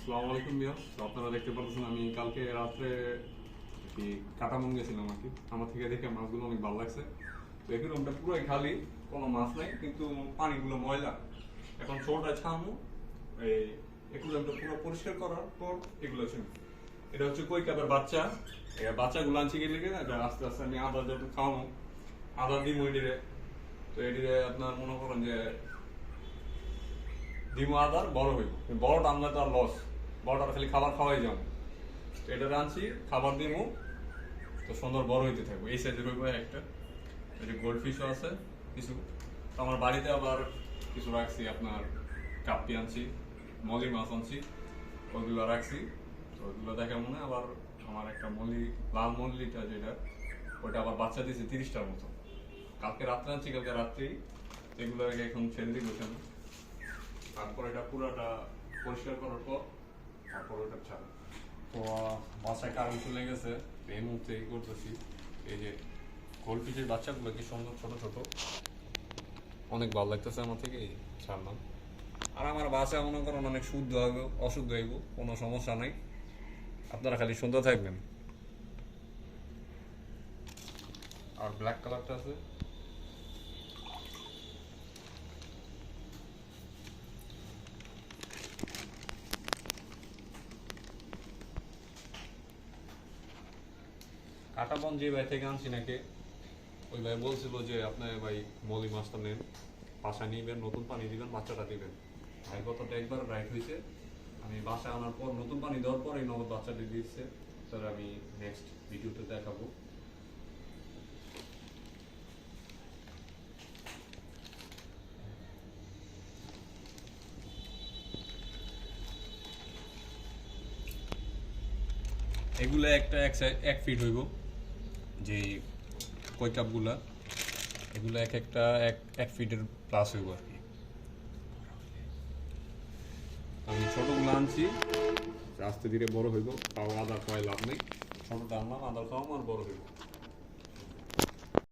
আসসালামু আলাইকুম বিয়াস আপনারা দেখতে পাচ্ছেন আমি কালকে রাত্রে কি কাটামন গেছিলাম আর কি। আমার থেকে দেখে মাছগুলো অনেক ভালো লাগছে। তো এগুলোটা পুরোই খালি, কোনো মাছ নাই, কিন্তু পানিগুলো ময়লা। এখন ছোটটা ছামু, এই একুলামটা পুরো পরিষ্কার করার পর এগুলো ছিল এটা হচ্ছে কই কাপের বাচ্চা? এই বাচ্চাগুলো আনছি গেলে এটা আস্তে আস্তে আমি আদা যত খাওয়ানো আদা দিই এটিরে তো এটিরে আপনার মনে করেন যে ডিমো আদার বড় হইব। বড়টা আমরা তো আর লস বড়টা খালি খাবার খাওয়াই যাব এটা আনছি খাবার দিমু, তো সুন্দর বড় হইতে থাকব। এই সাইজের হইব একটা। যে গোল্ড ফিশও আছে, কিছু। আমার বাড়িতে আবার কিছু রাখছি, আপনার কাপ্পি আনছি, মলি মাছ আনছি ওইগুলো রাখছি। তো ওইগুলো দেখে মনে আবার আমার একটা মলি, লাল মল্লিটা যেটা, ওটা আবার বাচ্চা দিয়েছে তিরিশটার মতো। কালকে রাত্রে আনছি, কালকে রাত্রেই। এগুলো এখন ছেড়ে দিই বসে তারপর এটা পুরোটা পরিষ্কার করার পর তো, বাসায় কারণ চলে গেছে এই মুহূর্তে এই করতেছি। এই যে গোলফিশের বাচ্চাগুলো কি সুন্দর ছোট ছোট? অনেক ভালো লাগতেছে আমার থেকে, এই ছাড়লাম। আর আমার বাসায় মনে করেন অনেক শুদ্ধ হবে, অশুদ্ধ হইব, কোনো সমস্যা নাই। আপনারা খালি সুন্দর থাকবেন। আর ব্ল্যাক কালারটা আছে। কাটা বন যে ভাই থেকে আনছি নাকি, ওই ভাই বলছিল যে আপনার ভাই মলি মাছটা নেন বাসা নিবেন, নতুন পানি দিবেন, বাচ্চাটা দিবেন। ভাই কথাটা একবার রাইট হয়েছে। আমি বাসা আনার পর নতুন পানি দেওয়ার পর এই নগদ বাচ্চাটি দিচ্ছে স্যার আমি নেক্সট ভিডিওতে দেখাবো। এগুলো একটা এক ফিট হইব। যে কই কাপগুলা, এগুলো এক একটা এক এক ফিটের প্লাস হইব আর কি। আমি ছোটগুলো আনছি আস্তে ধীরে বড় হইব, তাও আদার খাওয়াই লাভ নেই। ছোটটা আনলাম আদার খাওয়াম আর বড় হইব।